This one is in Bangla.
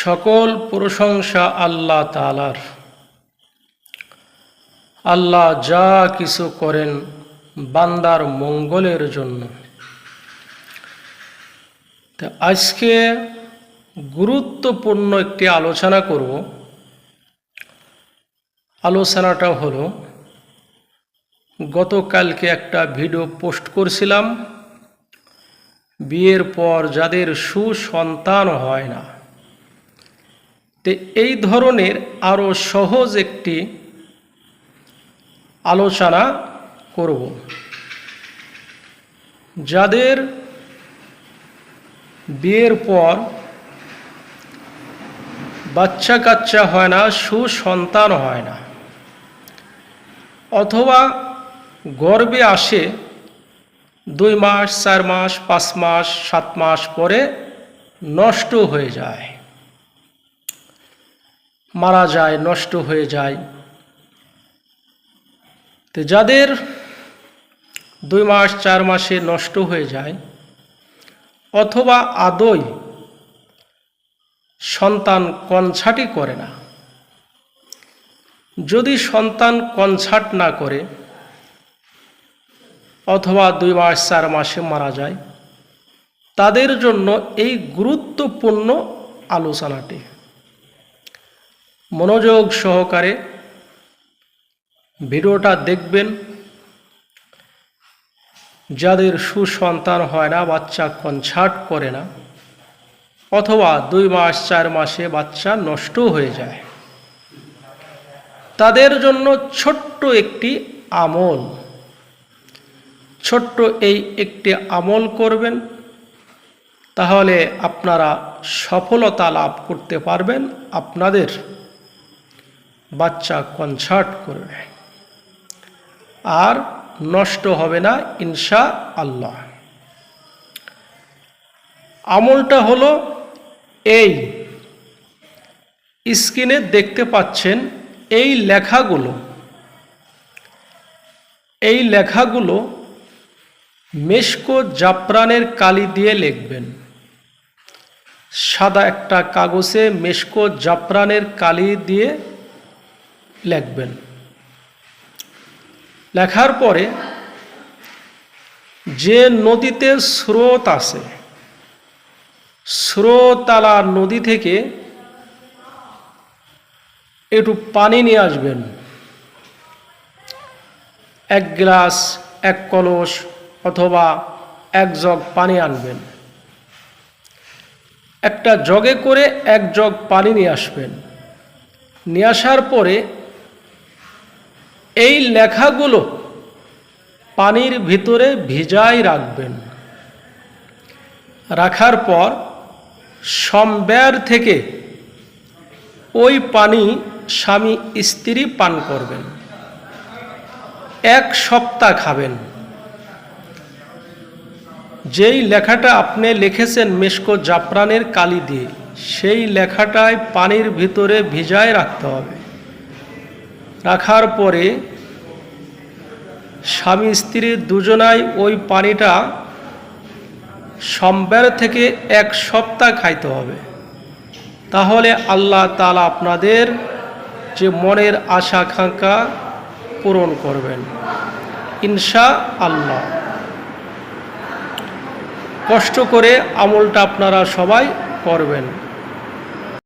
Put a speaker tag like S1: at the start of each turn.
S1: সকল প্রশংসা আল্লাহ তালার আল্লাহ যা কিছু করেন বান্দার মঙ্গলের জন্য। আজকে গুরুত্বপূর্ণ একটি আলোচনা করব। আলোচনাটা হলো, গতকালকে একটা ভিডিও পোস্ট করছিলাম। বিয়ের পর যাদের সুসন্তান হয় না তো এই ধরনের আরও সহজ একটি আলোচনা করব। যাদের বিয়ের পর বাচ্চা কাচ্চা হয় না, সুসন্তান হয় না, অথবা গর্বে আসে দুই মাস, চার মাস, পাঁচ মাস, সাত মাস পরে নষ্ট হয়ে যায়। মারা যায়, নষ্ট হয়ে যায়। তো যাদের দুই মাস, চার মাসে নষ্ট হয়ে যায়, অথবা আদই সন্তান কনছাটি করে না, যদি সন্তান কনছাট না করে, অথবা দুই মাস, চার মাসে মারা যায়, তাদের জন্য এই গুরুত্বপূর্ণ আলোচনাটি। মনোযোগ সহকারে ভিডিওটা দেখবেন। যাদের সুসন্তান হয় না, বাচ্চা কনসার্ট করে না, অথবা দুই মাস, চার মাসে বাচ্চা নষ্ট হয়ে যায়। তাদের জন্য ছোট্ট একটি আমল। ছোট্ট এই একটি আমল করবেন, তাহলে আপনারা সফলতা লাভ করতে পারবেন আপনাদের। বাচ্চা কনসার্ট করবে আর নষ্ট হবে না ইনশা আল্লাহ আমলটা হলো এই। স্ক্রিনে দেখতে পাচ্ছেন এই লেখাগুলো। এই লেখাগুলো মেশকো জাফরানের কালি দিয়ে লিখবেন। সাদা একটা কাগজে মেশকো জাফরানের কালি দিয়ে লিখবেন। লেখার পরে যে নদীতে স্রোত আছে স্রোতালা নদী থেকে একটু পানি নিয়ে আসবেন। এক গ্লাস, এক কলস অথবা এক জগ পানি আনবেন। একটা জগে করে এক জগ পানি নিয়ে আসবেন। নিয়ে আসার পরে এই লেখাগুলো পানির ভিতরে ভিজাই রাখবেন। রাখার পর সম্বের থেকে ওই পানি স্বামী স্ত্রী পান করবেন। এক সপ্তাহ খাবেন। যেই লেখাটা আপনি লিখেছেন মেশকো জাফরানের কালি দিয়ে, সেই লেখাটায় পানির ভিতরে ভিজায় রাখতে হবে। রাখার পরে স্বামী স্ত্রী দুজনাই ওই পানিটা সম্বের থেকে এক সপ্তাহ খাইতে হবে। তাহলে আল্লাহ তালা আপনাদের যে মনের আশা আকাঙ্ক্ষা পূরণ করবেন। ইনশা আল্লাহ কষ্ট করে আমলটা আপনারা সবাই করবেন।